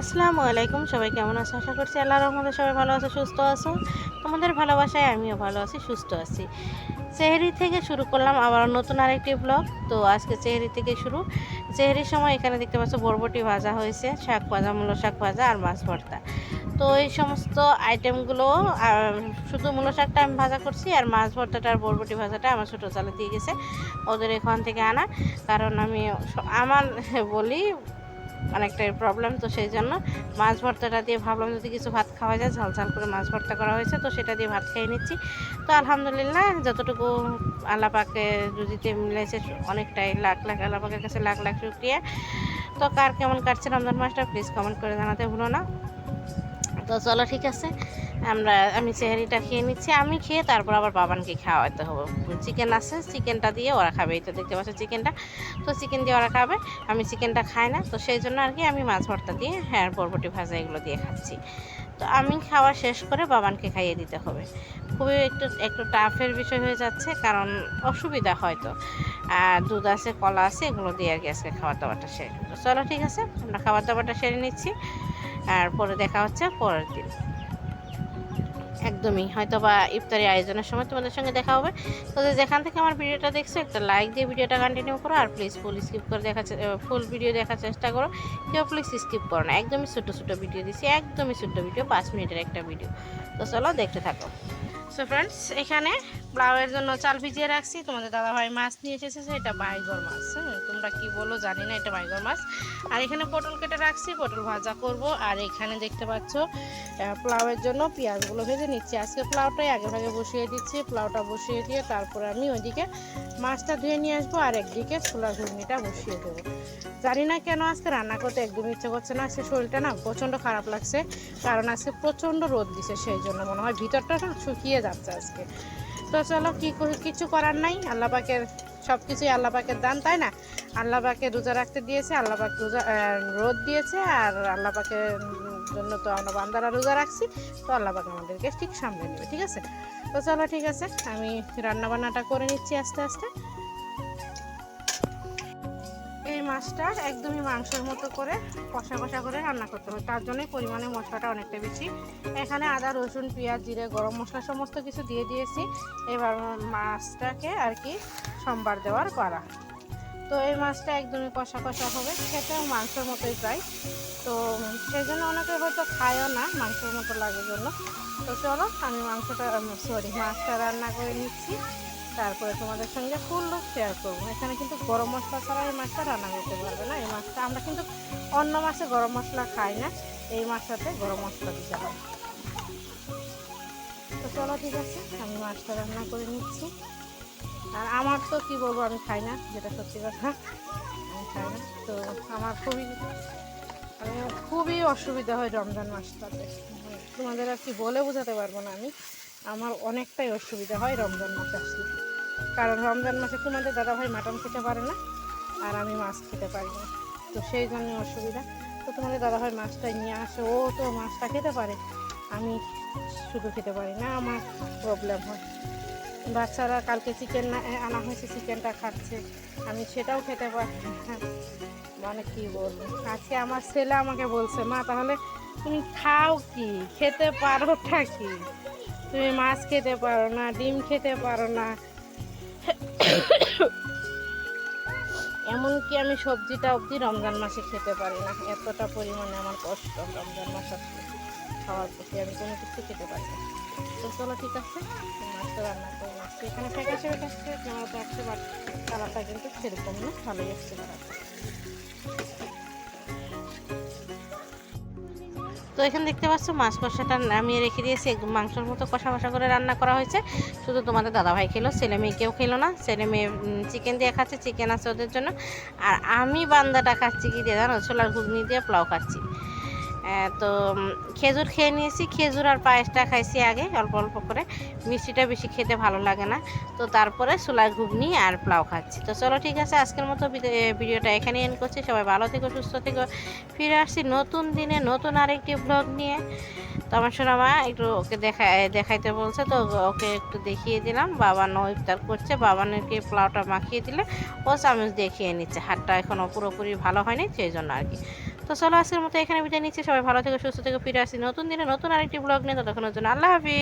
আসসালামু আলাইকুম, সবাই কেমন আছো? আশা করছি আল্লাহ রহমতে সবাই ভালো আছো, সুস্থ আছো। তোমাদের ভালোবাসায় আমিও ভালো আছি, সুস্থ আছি। চেহারি থেকে শুরু করলাম আবার নতুন আরেকটি ব্লগ তো আজকে চেহারি থেকে শুরু। চেহারির সময় এখানে দেখতে পাচ্ছ বরবটি ভাজা হয়েছে, শাক ভাজা, মূলো শাক ভাজা আর মাছ ভর্তা। তো এই সমস্ত আইটেমগুলো শুধু মূলো শাকটা আমি ভাজা করছি আর মাছ ভর্তাটা আর বরবটি ভাজাটা আমার ছোটো চালে দিয়ে গেছে। ওদের এখান থেকে আনা। কারণ আমি আমার বলি অনেকটাই প্রবলেম তো সেই জন্য মাছ ভর্তাটা দিয়ে ভাবলাম যদি কিছু ভাত খাওয়া যায়, ঝাল ঝাল করে মাছ ভর্তা করা হয়েছে, তো সেটা দিয়ে ভাত খেয়ে নিচ্ছি। তো আলহামদুলিল্লাহ যতটুকু আলাপাকে পাকে রুজিতে মিলেছে অনেকটাই লাখ লাখ আলাপাকের কাছে লাখ লাখ শুক্রিয়া। তো কার কেমন কাটছে রমজান মাসটা প্লিজ কমেন্ট করে জানাতে ভুলো না। তো চলো ঠিক আছে। আমরা, আমি চেহারিটা খেয়ে নিচ্ছি, আমি খেয়ে তারপর আবার বাবানকে খাওয়াতে হবে। চিকেন আছে, চিকেনটা দিয়ে ওরা খাবে। এই তো দেখতে পাচ্ছ চিকেনটা। তো চিকেন দিয়ে ওরা খাবে, আমি চিকেনটা খাই না। তো সেই জন্য আর কি আমি মাছ ভর্তা দিয়ে হ্যাঁ বরবটি ভাজা এগুলো দিয়ে খাচ্ছি। তো আমি খাওয়া শেষ করে বাবানকে খাইয়ে দিতে হবে। খুবই একটু একটু টাফের বিষয় হয়ে যাচ্ছে, কারণ অসুবিধা হয়তো। আর দুধ আছে, কলা আছে, এগুলো দিয়ে আর কি আজকে খাবার দাবারটা সেরে চলো ঠিক আছে, আমরা খাবার দাবারটা সেরে নিচ্ছি। আর পরে দেখা হচ্ছে পরের দিন। একদমই। হয়তো বা ইফতারি আয়োজনের সময় তোমাদের সঙ্গে দেখা হবে। তো যেখান থেকে আমার ভিডিওটা দেখছ, একটা লাইক দিয়ে ভিডিওটা কন্টিনিউ করো আর প্লিজ ফুল স্কিপ করে দেখা ফুল ভিডিও দেখার চেষ্টা করো। কেউ প্লিজ স্কিপ করো না। একদমই ছোটো ছোটো ভিডিও দিচ্ছি একদমই ছোট্ট ভিডিও পাঁচ মিনিটের একটা ভিডিও তো চলো দেখতে থাকো। সো ফ্রেন্ডস এখানে প্লাউয়ের জন্য চাল ভিজিয়ে রাখছি। তোমাদের দাদাভাই মাছ নিয়ে এসেছে এটা বাইগর মাছ। হ্যাঁ তোমরা কি বলো, জানি না, এটা বাইগর মাছ। আর এখানে পটল কেটে রাখছি, পটল ভাজা করব। আর এখানে দেখতে পাচ্ছ পোলাওয়ের জন্য পেঁয়াজগুলো ভেজে নিচ্ছি। আজকে পোলাওটাই আগে ভাগে বসিয়ে দিচ্ছি পোলাওটা বসিয়ে দিয়ে তারপর আমি ওইদিকে মাছটা ধুয়ে নিয়ে আসব আর একদিকে ছোলা ঘুগনিটা বসিয়ে দেবো। জানি না কেন আজকে রান্না করতে একদম ইচ্ছে করছে না, আজকে শরীরটা না প্রচণ্ড খারাপ লাগছে। কারণ আজকে প্রচণ্ড রোদ দিছে, সেই জন্য মনে হয় ভিতরটা শুকিয়ে যাচ্ছে আজকে। তো চলো, কি কিছু করার নাই। আল্লাহ পাকের সব কিছুই আল্লাহ পাকের দান, তাই না? আল্লাহ পাকে রোজা রাখতে দিয়েছে আল্লাহ পাক রোজা রোদ দিয়েছে, আর আল্লাহ পাকের জন্য তো আমরা বান্দারা রোজা রাখছি, তো আল্লাহ পাক আমাদেরকে ঠিক সামনে নেবে, ঠিক আছে? তো চলো, ঠিক আছে, আমি রান্নাবান্নাটা করে নিচ্ছি আস্তে আস্তে। মাছটা একদমই মাংসের মতো করে কষা কষা করে রান্না করতে হবে। তার জন্যই পরিমাণে মশলাটা অনেকটা বেশি। এখানে আদা, রসুন, পেঁয়াজ, জিরে, গরম মশলা সমস্ত কিছু দিয়ে দিয়েছি। এবার মাছটাকে আর কি সোমবার দেওয়ার পারা তো এই মাছটা একদমই কষা কষা হবে। খেতেও মাংসের মতোই প্রায়। তো সেই জন্য অনেকে হয়তো খায়ও না মাংসের মতো লাগে জন্য তো চলো আমি মাংসটা সরি মাছটা রান্না করে নিচ্ছি। তারপরে তোমাদের সঙ্গে ফুল শেয়ার করব। এখানে কিন্তু গরম মশলা ছাড়া এই মাছটা রান্না করতে পারবে না। এই মাছটা আমরা কিন্তু অন্য মাছে গরম মশলা খাই না। এই মাছটাতে গরম মশলা দিতে হয় তো চলো ঠিক আছে, আমি মাছটা রান্না করে নিচ্ছি। আর আমার তো কি বলব, আমি খাই না, যেটা সত্যি কথা। আমি খাই না। তো আমার খুবই মানে খুবই অসুবিধা হয় রমজান মাসটাতে। তোমাদের আর কি বলে বোঝাতে পারব না আমি। আমার অনেকটাই অসুবিধা হয় রমজান মাস আসলে। কারণ রমজান মাসে তোমাদের দাদাভাই মাটন খেতে পারে না, আর আমি মাছ খেতে পারি না। তো সেই জন্য অসুবিধা। তো তোমাদের দাদাভাই মাছটা নিয়ে আসে, ও তো মাছটা খেতে পারে, আমি শুধু খেতে পারি না, আমার প্রবলেম হয়। বাচ্চারা কালকে চিকেন না আনা হয়েছে চিকেনটা খাচ্ছে, আমি সেটাও খেতে পারি মানে কি বলব? আজকে আমার ছেলে আমাকে বলছে, মা, তাহলে তুমি খাও কি? খেতে পারোটা কি? তুমি মাছ খেতে পারো না, ডিম খেতে পারো না। এমনকি আমি সবজিটা অবধি রমজান মাসে খেতে পারি না। এতটা পরিমাণে আমার কষ্ট রমজান মাস আসলে খাওয়ার প্রতি। আমি কোনো কিছু খেতে পারি না। তো চলো ঠিক আছে, মাছটা রান্না করে মাছটা এখানে ফেকাশে ফেকাশে তোমার তো একশো বাট কালারটা কিন্তু সেরকম না, ভালোই আসছে তো এখানে দেখতে পাচ্ছ মাছ কষাটা নামিয়ে রেখে দিয়েছি। মাংসর মতো কষা কষা করে রান্না করা হয়েছে। শুধু তোমাদের দাদাভাই খেলো, ছেলে মেয়ে কেউ খেলো না। ছেলে মেয়ে চিকেন দিয়ে খাচ্ছে চিকেন আছে ওদের জন্য। আর আমি বান্দাটা খাচ্ছি কি দিয়ে জানো? ছোলার ঘুগনি দিয়ে পোলাও খাচ্ছি। তো খেজুর খেয়ে নিয়েছি, খেজুর আর পায়েসটা খাইছি আগে, অল্প অল্প করে। মিষ্টিটা বেশি খেতে ভালো লাগে না। তো তারপরে ছোলার ঘুগনি আর পোলাও খাচ্ছি। তো চলো ঠিক আছে, আজকের মতো ভিডিওটা এখানে এন্ড করছি। সবাই ভালো থেকো, সুস্থ থেকো। ফিরে আসছি নতুন দিনে, নতুন আরেকটি ব্লগ নিয়ে। তো আমার সোনা মা একটু ওকে দেখা দেখাইতে বলছে, তো ওকে একটু দেখিয়ে দিলাম। বাবা নো ইফতার করছে বাবানকে পোলাওটা মাখিয়ে দিলে, ও চামচ দেখিয়ে নিচ্ছে। হাতটা এখনও পুরোপুরি ভালো হয়নি, সেই জন্য আর কি। তো চলো আজকের মতো এখানে বিদায় নিচ্ছি। সবাই ভালো থেকে, সুস্থ থেকে, ফিরে আসি নতুন দিনে নতুন আরেকটি ব্লগ নিয়ে ততক্ষণের জন্য আল্লাহ হাফিজ।